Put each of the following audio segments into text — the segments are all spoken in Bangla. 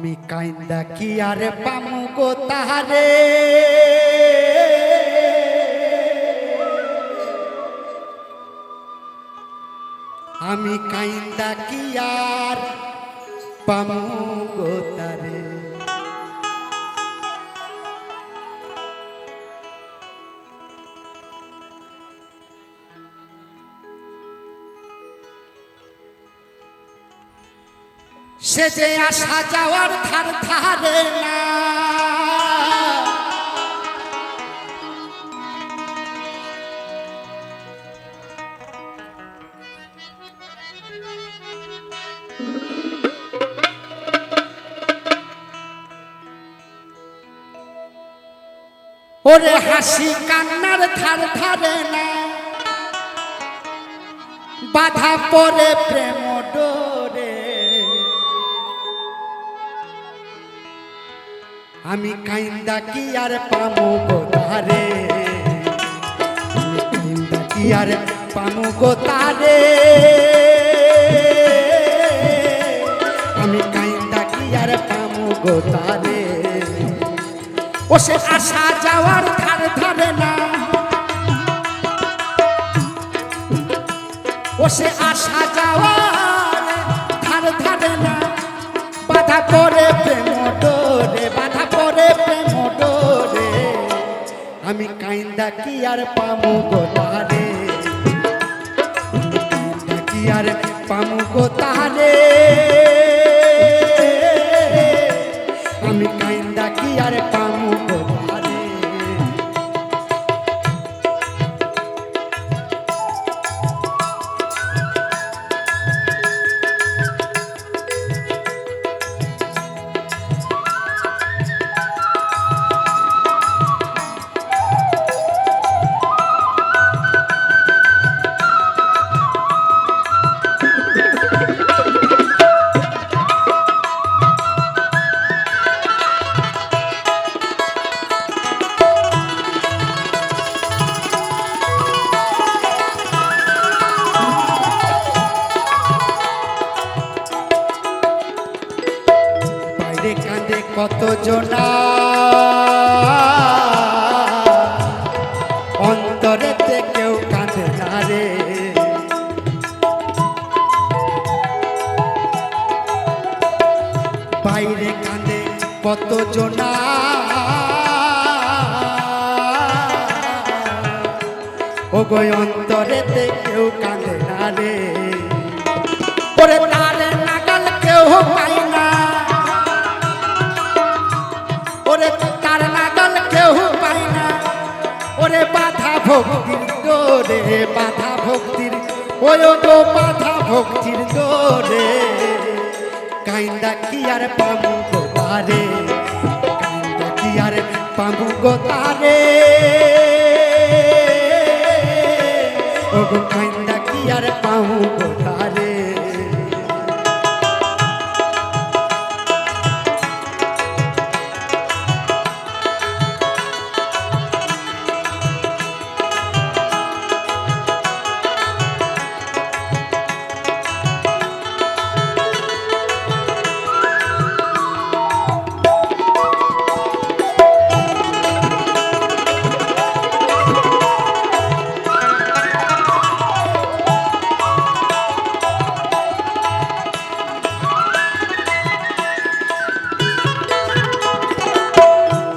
আমি কাইন্দা কি আর পামু গো তাহারে? আমি কাইন্দা কি আর পামু গো তারে সে যে আসা যাওয়ার ধার ধারে না। ওরে হাসি কান্নার ধার ধারে না। বাধা পড়ে প্রেম আমি কাইন্দা কি আর পামু গো তারে আমি কাইন্দা কি আর পামু গো তারে আমি কাইন্দা কি আর পামু গো তারে ও সে আসা যাওয়ার ধার ধারে না। ও সে আসা যাওয়ার ধার ধারে না। বাধা পড়ে আমি কাইন্দা কি আর পামু গো তাহারে? কি আর পামু গো তারে বাইরে কাঁদে কত জনা অন্তরেতে কেউ কাঁদে না রে। বাইরে কাঁদে কত জনা ও গো অন্তরেতে কেউ কাঁদে না রে। ভক্তির দোরে বাধা ভক্তির, ওই তো বাধা ভক্তির দোরে কাইন্দা কি আর পাবু গো তারে? কাইন্দা কি আর পাবু গো তারে? ও কাইন্দা কি আর পামু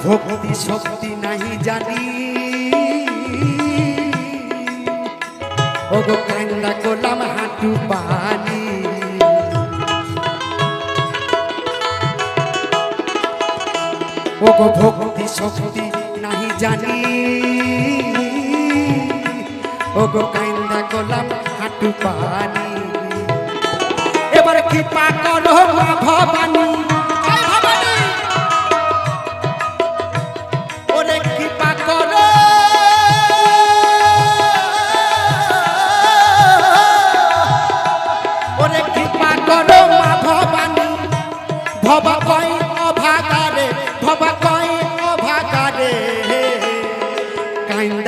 ভক্তি শক্তি নাহি জানি। ওগো কান্দা গোলাম হাঁটু পানি। ওগো ভক্তি শক্তি নাহি জানি। ওগো কান্দা গোলাম হাঁটু পানি। এবার কৃপা করো ভবানী।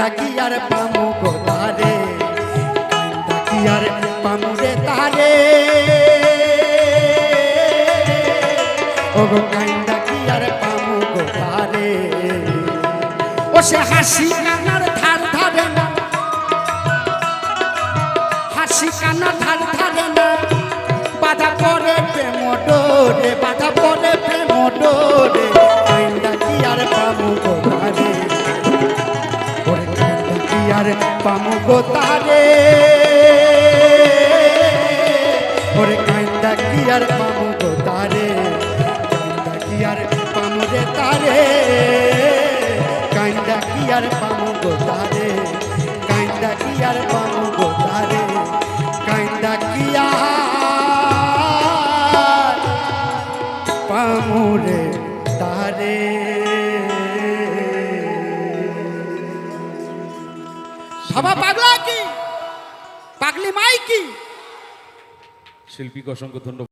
কান্দা কি আর পামু গো তারে কান্দা কি আর পামু রে তারে ও গো কান্দা কি আর পামু গো তারে ও সে হাসি কানার ধার ধারে না। হাসি কানা ধার ধারে না। বাধা পামু গো তারে। ওরে কাইন্দা কি আর পামু গো তারে? কান্দা কি আর পামু রে তারে? কান্দা কি আর পামু গো তারে? কান্দা কি আর পামু বাবা পাগলা কি? পাগলি মাই কি? শিল্পীকে অসংখ্য ধন্যবাদ।